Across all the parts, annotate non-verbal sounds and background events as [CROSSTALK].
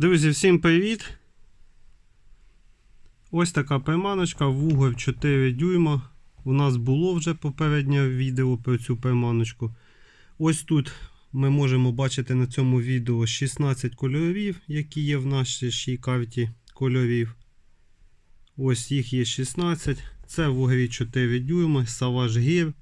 Друзі, всім привіт! Ось така приманочка, вугор 4 дюйма. У нас було вже попереднє відео про цю приманочку. Ось тут ми можемо бачити на цьому відео 16 кольорів, які є в нашій карті кольорів. Ось їх є 16. Це вугрі 4 дюйма, Savage Gear.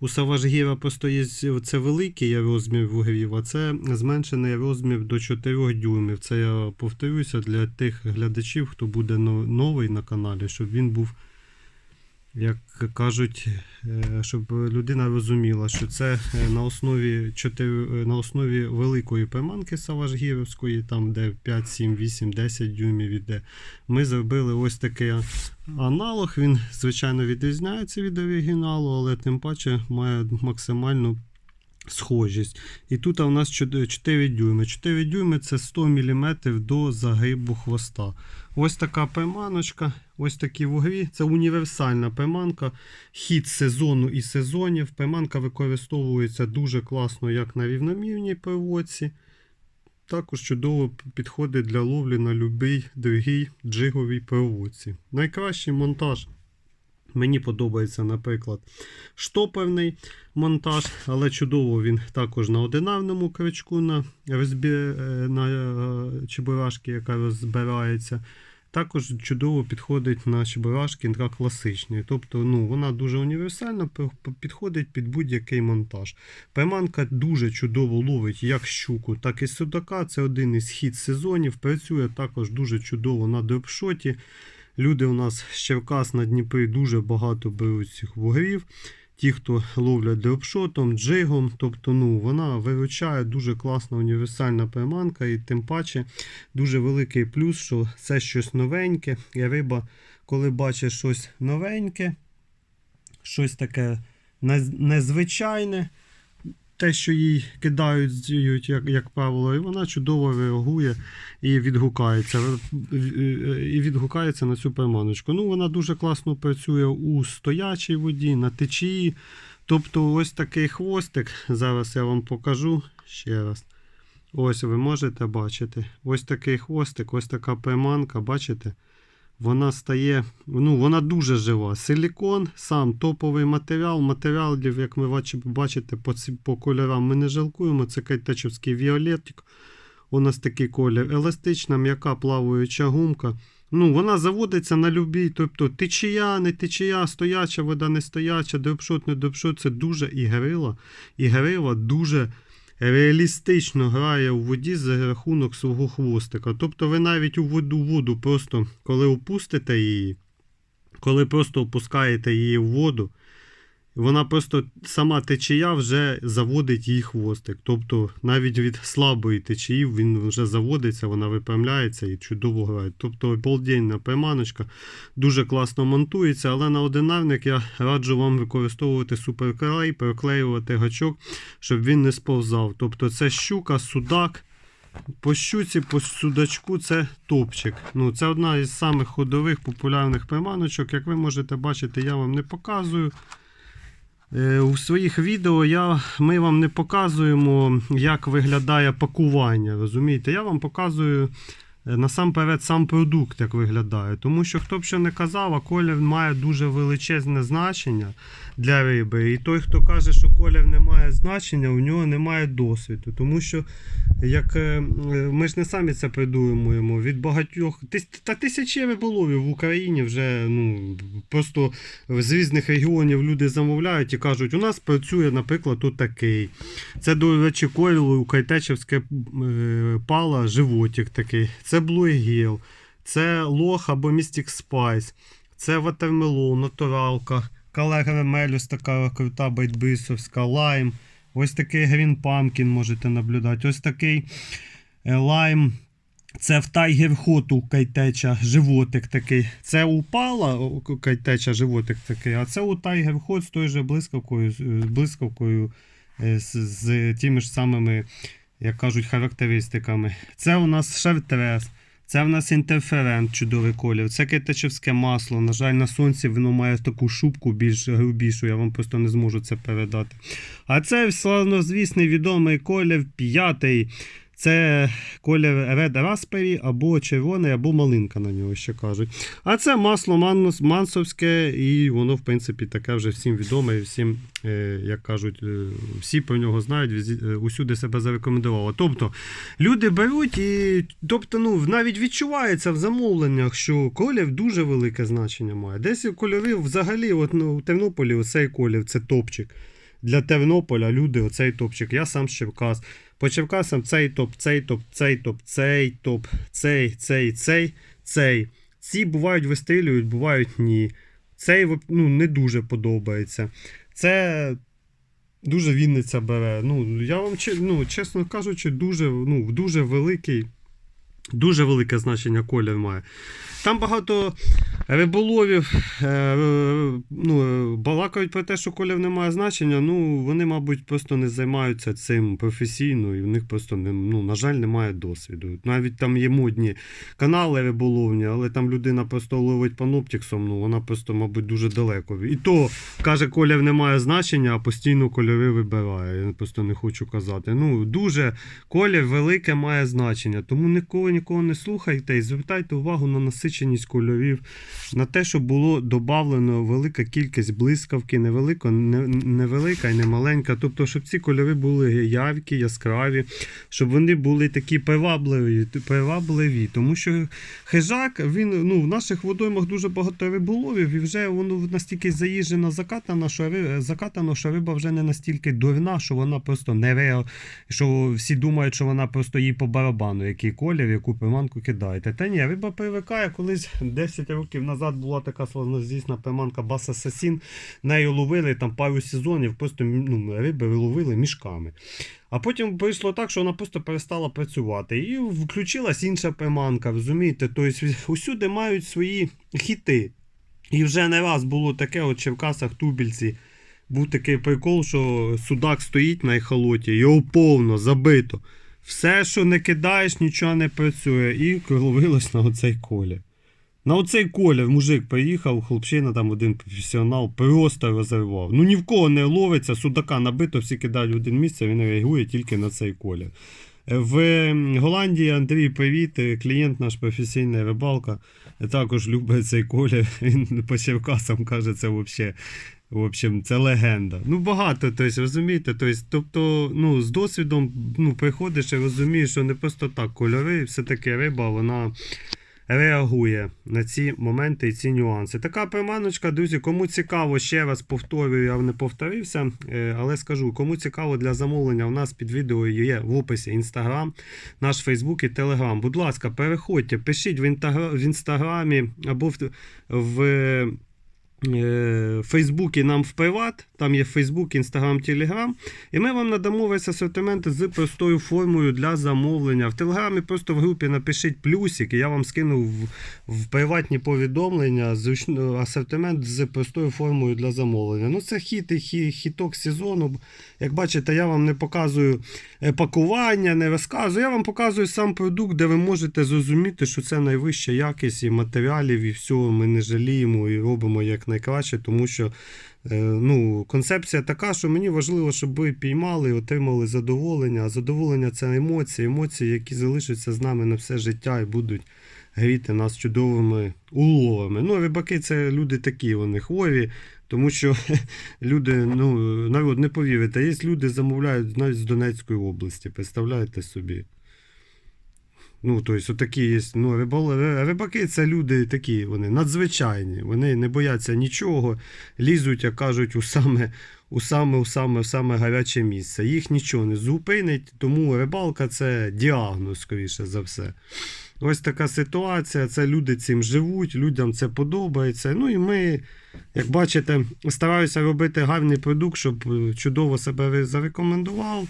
У Savage просто є це великий розмір вугрів, а це зменшений розмір до 4 дюймів. Це я повторюся для тих глядачів, хто буде новий на каналі, щоб він був, як кажуть, е, щоб людина розуміла, що це е, на основі 4, на основі великої приманки Саважгірівської, там де 5, 7, 8, 10 дюймів іде. Ми зробили ось такий аналог. Він, звичайно, відрізняється від оригіналу, але тим паче має максимальну схожість. І тут у нас 4 дюйми. 4 дюйми це 100 мм до загибу хвоста. Ось така приманочка, ось такі вугрі. Це універсальна приманка. Хід сезону і сезонів. Приманка використовується дуже класно як на рівномірній проводці. Також чудово підходить для ловлі на будь-який другий джиговій проводці. Найкращий монтаж. Мені подобається, наприклад, штоперний монтаж, але чудово він також на одинарному крючку на розбі... на е, чебурашки, яка розбирається. Також чудово підходить на на класичні. Тобто ну, вона дуже універсальна, підходить під будь-який монтаж. Приманка дуже чудово ловить як щуку, так і судака. Це один із хід сезонів. Працює також дуже чудово на дропшоті. Люди у нас з Черкас на Дніпрі дуже багато беруть цих вугрів. Ті, хто ловлять деопшотом, джигом, тобто ну, вона виручає дуже класна універсальна приманка, і тим паче дуже великий плюс, що це щось новеньке. І риба, коли бачить щось новеньке, щось таке незвичайне, те, що їй кидають, як як правило, і вона чудово реагує і відгукається і відгукається на цю приманочку. Ну, Вона дуже класно працює у стоячій воді, на течії. Тобто ось такий хвостик. Зараз я вам покажу ще раз. Ось ви можете бачити. Ось такий хвостик, ось така приманка, бачите? Вона стає, ну, вона дуже жива. Силікон, сам топовий матеріал. Матеріалів, як ми бачите, по по кольорам ми не жалкуємо. Це кайтечівський Віолетик. У нас такий колір. Еластична, м'яка плаваюча гумка. Ну, Вона заводиться на любій. Тобто течія, не течія, стояча вода, не стояча, дропшот, не дропшот. Це дуже ігрила. Ігрила дуже реалістично грає у воді за рахунок свого хвостика. Тобто ви навіть у воду воду просто коли опустите її, коли просто опускаєте її в воду, вона просто сама течія вже заводить її хвостик. Тобто навіть від слабої течії він вже заводиться, вона випрямляється і чудово грає. Тобто обалденна приманочка дуже класно монтується, але на одинарник я раджу вам використовувати суперклей, переклеювати гачок, щоб він не сповзав. Тобто це щука, судак. По щуці, по судачку це топчик. Ну, Це одна із самих ходових популярних приманочок. Як ви можете бачити, я вам не показую. Е, у своїх відео я, ми вам не показуємо, як виглядає пакування. розумієте? Я вам показую насамперед сам продукт, як виглядає. Тому що, хто б що не казав, а колір має дуже величезне значення для риби. І той, хто каже, що колір не має значення, у нього немає досвіду. Тому що як е, ми ж не самі це придумуємо. Від багатьох та тисячі риболовів в Україні вже ну просто з різних регіонів люди замовляють і кажуть, у нас працює, наприклад, тут такий. Це, до речі, коліло Кайтечевське е, пала, животик такий. Це блуегіл, це лох або містік спайс, це ватермелон, натуралка, калера мелюс така крута байтбисовська, лайм. Ось такий Green Pumpkin можете наблюдати. Ось такий лайм. Це в Hot у кайтеча животик такий. Це упала кайтеча животик такий, а це у Hot з тою же блискавкою, з блискавкою е, з, з тими ж самими, як кажуть, характеристиками. Це у нас шартрес. Це в нас інтерферент, чудовий колір. Це китачевське масло. На жаль, на сонці воно має таку шубку більш грубішу, я вам просто не зможу це передати. А це славнозвісний відомий колір п'ятий. Це колір Red Raspberry або червоний, або малинка на нього ще кажуть. А це масло мансовське, і воно, в принципі, таке вже всім відоме і всім, е, як кажуть, е, всі про нього знають, е, усюди себе зарекомендувало. Тобто люди беруть і тобто, ну, навіть відчувається в замовленнях, що колір дуже велике значення має. Десь кольори взагалі, от, ну, у Тернополі оцей колір це топчик. Для Тернополя люди оцей топчик. Я сам з Черкас. По Черкасам цей топ, цей топ, цей топ, цей топ, цей, цей, цей, цей. Ці бувають вистрілюють, бувають ні. Цей ну, не дуже подобається. Це дуже Вінниця бере. Ну, я вам ну, чесно кажучи, дуже, ну, дуже великий. Дуже велике значення колір має. Там багато риболовів е, е, ну, е, балакають про те, що колір не має значення. Ну, вони, мабуть, просто не займаються цим професійно, і в них просто не, ну, на жаль, немає досвіду. Навіть там є модні канали риболовні, але там людина просто ловить паноптіксом, ну вона просто, мабуть, дуже далеко. І то каже, колір не має значення, а постійно кольори вибирає. Я просто не хочу казати. Ну, дуже колір велике має значення. Тому нікого нікого не слухайте і звертайте увагу на насиченість кольорів, на те, щоб було додавлено велика кількість блискавки, невелика, не, невелика і не маленька. Тобто, щоб ці кольори були яркі, яскраві, щоб вони були такі привабливі, привабливі. Тому що хижак, він ну, в наших водоймах дуже багато риболовів, і вже воно настільки заїжджено, закатано, що, ри- закатано, що риба вже не настільки дурна, що вона просто не ре, що всі думають, що вона просто їй по барабану, який колір, яку приманку кидаєте. Та ні, риба привикає. Колись 10 років назад була така славнозвісна приманка Бас Асасін. Нею ловили там пару сезонів, просто ну, риби ловили мішками. А потім вийшло так, що вона просто перестала працювати. І включилась інша приманка, розумієте? Тобто усюди мають свої хіти. І вже не раз було таке, от в Черкасах, Тубільці. Був такий прикол, що судак стоїть на ехолоті, його повно забито. Все, що не кидаєш, нічого не працює. І ловилось на оцей колір. На оцей колір мужик приїхав, хлопчина там один професіонал, просто розірвав. Ну ні в кого не ловиться, судака набито, всі кидають в один місце, він реагує тільки на цей колір. Е, В Голландії Андрій, привіт, е, клієнт наш професійний рибалка, е, також любить цей колір. [LAUGHS] Він по Черкасам каже, це взагалі. В общем, це легенда. Ну, багато, тобто, розумієте, тобто, тобто, ну, з досвідом ну, приходиш і розумієш, що не просто так кольори, все-таки риба, вона реагує на ці моменти і ці нюанси. Така приманочка, друзі, кому цікаво, ще раз повторюю, я не повторився, е, але скажу, кому цікаво для замовлення, у нас під відео є в описі Інстаграм, наш Фейсбук і Телеграм. Будь ласка, переходьте, пишіть в, інстаграмі або в, в е, Фейсбуці нам в приват, там є Фейсбук, Інстаграм, Телеграм. І ми вам надамо весь асортимент з простою формою для замовлення. В Телеграмі просто в групі напишіть плюсик, і я вам скину в, в приватні повідомлення зручно- асортимент з простою формою для замовлення. Ну, це хіт і хі- хіток сезону. Як бачите, я вам не показую е, пакування, не розказую. Я вам показую сам продукт, де ви можете зрозуміти, що це найвища якість і матеріалів, і всього ми не жаліємо і робимо як найкраще, тому що е, ну, концепція така, що мені важливо, щоб ви піймали і отримали задоволення. А задоволення це емоції, емоції, які залишаться з нами на все життя і будуть гріти нас чудовими уловами. Ну, рибаки це люди такі, вони хворі. Тому що [LAUGHS] люди, ну, народ, не повірите, є люди замовляють навіть з Донецької області, представляєте собі. Ну, тобто, отакі є. Ну, рибаки це люди такі, вони надзвичайні. Вони не бояться нічого, лізуть, як кажуть, у саме, у саме, у саме, в саме гаряче місце. Їх нічого не зупинить, тому рибалка це діагноз, скоріше за все. Ось така ситуація. Це люди цим живуть, людям це подобається. Ну і ми, як бачите, стараюся робити гарний продукт, щоб е, чудово себе зарекомендував,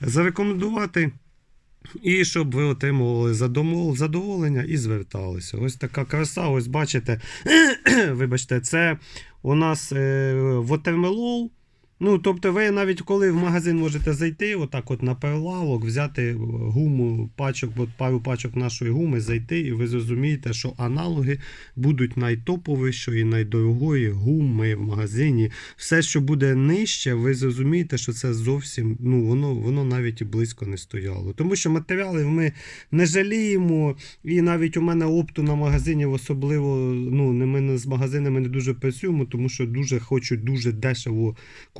зарекомендувати. І щоб ви отримували задоволення і зверталися. Ось така краса, ось бачите, [CLEARS THROAT] вибачте, це у нас е, Watermelon. Ну, тобто, ви навіть коли в магазин можете зайти, отак от на прилавок, взяти е, гуму, пачок, от пару пачок нашої гуми, зайти, і ви зрозумієте, що аналоги будуть найтоповішої, найдорогої гуми в магазині. Все, що буде нижче, ви зрозумієте, що це зовсім ну, воно, воно навіть і близько не стояло. Тому що матеріали ми не жаліємо, і навіть у мене опту на магазині особливо, ну, ми з магазинами не дуже працюємо, тому що дуже хочуть дуже дешево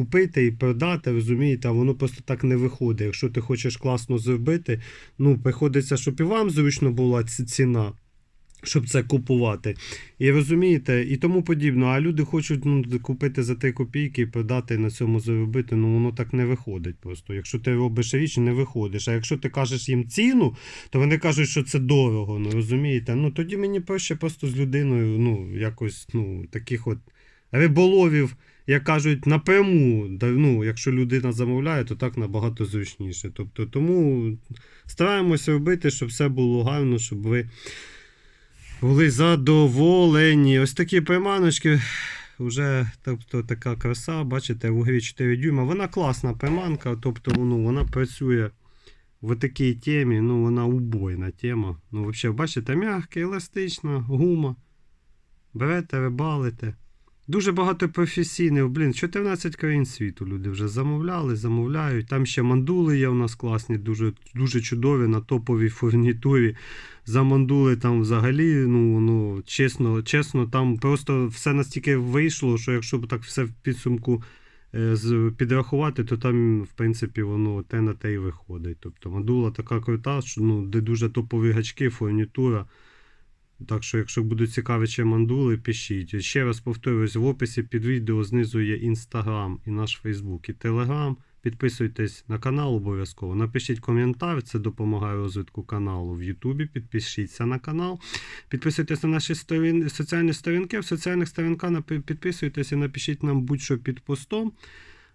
купити і продати, розумієте, а воно просто так не виходить. Якщо ти хочеш класно зробити, ну, приходиться, щоб і вам зручно була ці- ціна. Щоб це купувати. І розумієте, і тому подібно. А люди хочуть ну, купити за 3 копійки і продати на цьому заробити. Ну воно так не виходить просто. Якщо ти робиш річ, не виходиш. А якщо ти кажеш їм ціну, то вони кажуть, що це дорого. Ну розумієте? Ну тоді мені проще просто з людиною, ну, якось, ну, таких от риболовів, як кажуть, напряму. Ну, якщо людина замовляє, то так набагато зручніше. Тобто, тому стараємося робити, щоб все було гарно, щоб ви були задоволені. Ось такі приманочки. Вже тобто, така краса, бачите, в угрі 4 дюйма. Вона класна приманка, тобто ну, вона працює в такій темі, ну вона убойна тема. Ну, взагалі, бачите, м'яка, еластична, гума. Берете, рибалите. Дуже багато професійних, блін, 14 країн світу люди вже замовляли, замовляють. Там ще мандули є у нас класні, дуже, дуже чудові на топовій фурнітурі. За мандули там взагалі, ну, ну чесно, чесно, там просто все настільки вийшло, що якщо б так все в підсумку е, підрахувати, то там, в принципі, воно те на те і виходить. Тобто мандула така крута, що ну, де дуже топові гачки, фурнітура. Так що, якщо будуть цікаві ще мандули, пишіть. Ще раз повторюсь, в описі під відео знизу є інстаграм і наш Фейсбук і Телеграм. Підписуйтесь на канал обов'язково. Напишіть коментар, це допомагає розвитку каналу в Ютубі. Підпишіться на канал. Підписуйтесь на наші сторін... соціальні сторінки. В соціальних сторінках підписуйтесь і напишіть нам будь-що під постом.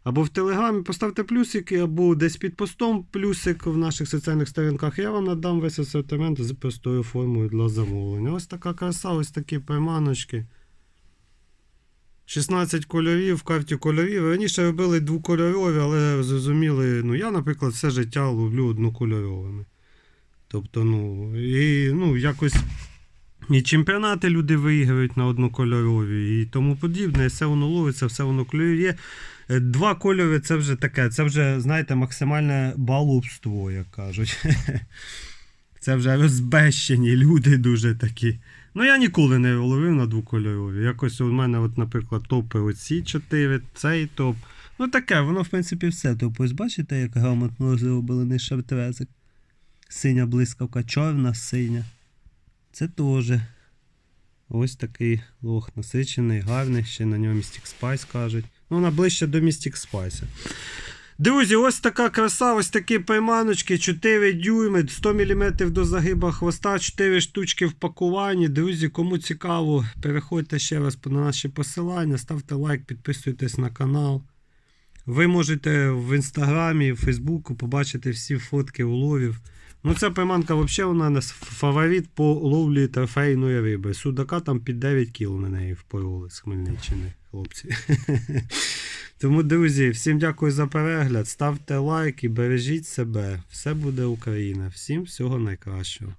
Або в Телеграмі поставте плюсики, або десь під постом плюсик в наших соціальних сторінках. Я вам надам весь асортимент з простою формою для замовлення. Ось така краса, ось такі приманочки. 16 кольорів в карті кольорів. Раніше робили двокольорові, але зрозуміли, ну я, наприклад, все життя ловлю однокольоровими. Тобто, ну, і ну, якось і чемпіонати люди виграють на однокольорові і тому подібне. Все воно ловиться, все воно клює. Е, Два кольори це вже таке, це вже, знаєте, максимальне балубство, як кажуть. [LAUGHS] Це вже розбещені люди дуже такі. Ну, я ніколи не ловив на двокольорові. Якось у мене, от, наприклад, топи оці чотири, цей топ. Ну таке, воно, в принципі, все. Тобто, ось бачите, як грамотно зроблений шартрезик. Синя блискавка, чорна, синя. Це теж. Ось такий лох насичений, гарний, ще на нього Mystic Spice кажуть. Ну, вона ближче до Mystic Spice. Друзі, ось така краса, ось такі пайманочки, 4 дюйми, 100 мм до загиба хвоста, 4 штучки в пакуванні. Друзі, кому цікаво, переходьте ще раз на наші посилання, ставте лайк, підписуйтесь на канал. Ви можете в інстаграмі, в Фейсбуку побачити всі фотки уловів. Ну, ця приманка взагалі у нас фаворит по ловлі трофейної риби. Судака там під 9 кіл на неї впороли з Хмельниччини, хлопці. [LAUGHS] Тому, друзі, всім дякую за перегляд. Ставте лайк і бережіть себе. Все буде Україна. Всім всього найкращого.